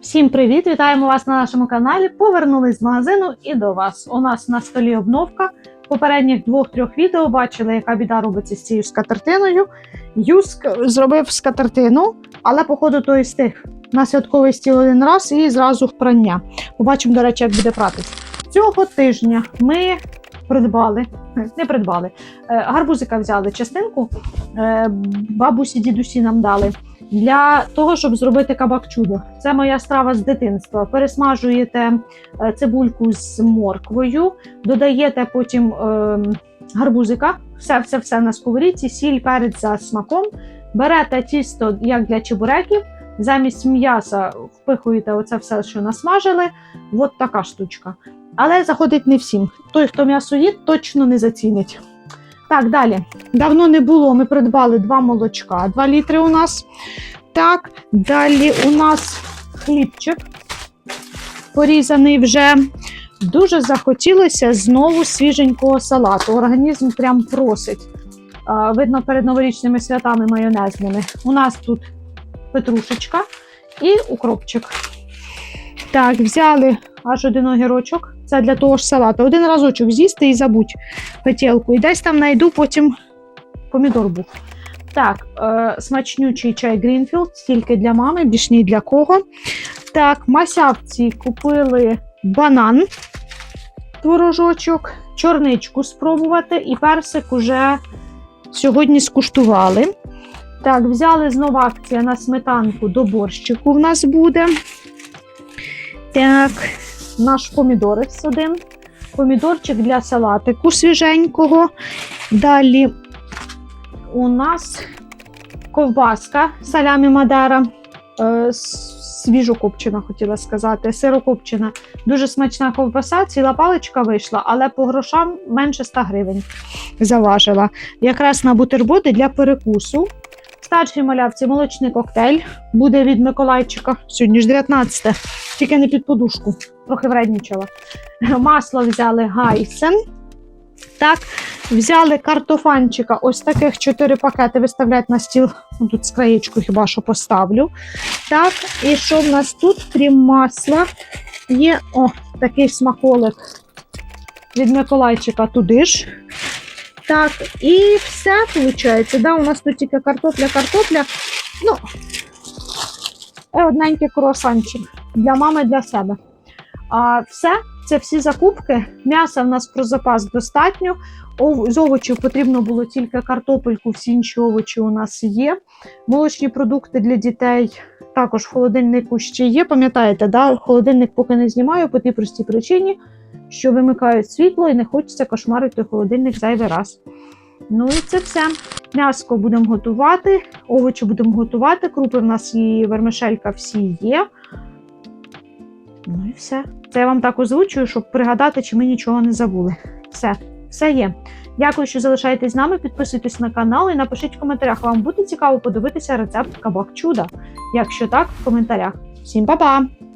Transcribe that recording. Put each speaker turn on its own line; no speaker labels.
Всім привіт! Вітаємо вас на нашому каналі. Повернулись з магазину і до вас. У нас на столі обновка. Попередніх двох-трьох відео бачили, яка біда робиться з цією скатертиною. Юск зробив скатертину, але, походу, той з тих на святковий стіл один раз і зразу в прання. Побачимо, до речі, як буде пратись. Цього тижня ми придбали, не придбали, е, гарбузика взяли частинку, е, бабусі, дідусі нам дали для того, щоб зробити кабак чудо. Це моя страва з дитинства. Пересмажуєте е, цибульку з морквою, додаєте потім е, гарбузика, все, все, все на сковорідці, сіль, перець за смаком. Берете тісто, як для чебуреків, замість м'яса впихуєте оце все, що насмажили. От така штучка. Але заходить не всім. Той, хто м'ясо їсть, точно не зацінить. Так, далі. Давно не було. Ми придбали два молочка, 2 літри у нас. Так, далі у нас хлібчик порізаний вже. Дуже захотілося знову свіженького салату. Організм прям просить. Видно, перед новорічними святами майонезними. У нас тут петрушечка і укропчик. Так, взяли аж один огірочок. Це для того ж салату. Один разочок з'їсти і забудь хотілку. І десь там знайду потім помідор був. Так, е, смачнючий чай Грінфілд, тільки для мами, більш ні для кого. Так, масявці купили банан, творожочок, чорничку спробувати, і персик уже сьогодні скуштували. Так, взяли знову акція на сметанку до борщику в нас буде. Так, наш помідорець один. Помідорчик для салатику свіженького. Далі у нас ковбаска салямі Мадера. Е, свіжокопчена, хотіла сказати, сирокопчена. Дуже смачна ковбаса, ціла паличка вийшла, але по грошам менше 100 гривень заважила. Якраз на бутерброди для перекусу. Старшій малявці молочний коктейль буде від Миколайчика. Сьогодні ж 19, тільки не під подушку, трохи вреднічала. Масло взяли гайсен. Так, взяли картофанчика, ось таких 4 пакети виставляють на стіл. Ну, Тут з краєчку хіба що поставлю. Так, і що в нас тут, крім масла, є о, такий смаколик від Миколайчика туди ж. Так, і все виходить. Да, у нас тут тільки картопля, картопля. Ну, і одненький круасанчик для мами, для себе. А все, це всі закупки. М'яса в нас про запас достатньо. З овочів потрібно було тільки картопельку, всі інші овочі у нас є. Молочні продукти для дітей також в холодильнику ще є. Пам'ятаєте, да? холодильник поки не знімаю по тій простій причині, що вимикають світло і не хочеться кошмарити холодильник зайвий раз. Ну і це все. М'яско будемо готувати, овочі будемо готувати. Крупи в нас і вермишелька всі є. Ну і все. Це я вам так озвучую, щоб пригадати, чи ми нічого не забули. Все, все є. Дякую, що залишаєтесь з нами. Підписуйтесь на канал і напишіть в коментарях. Вам буде цікаво подивитися рецепт кабак чуда. Якщо так, в коментарях. Всім па-па!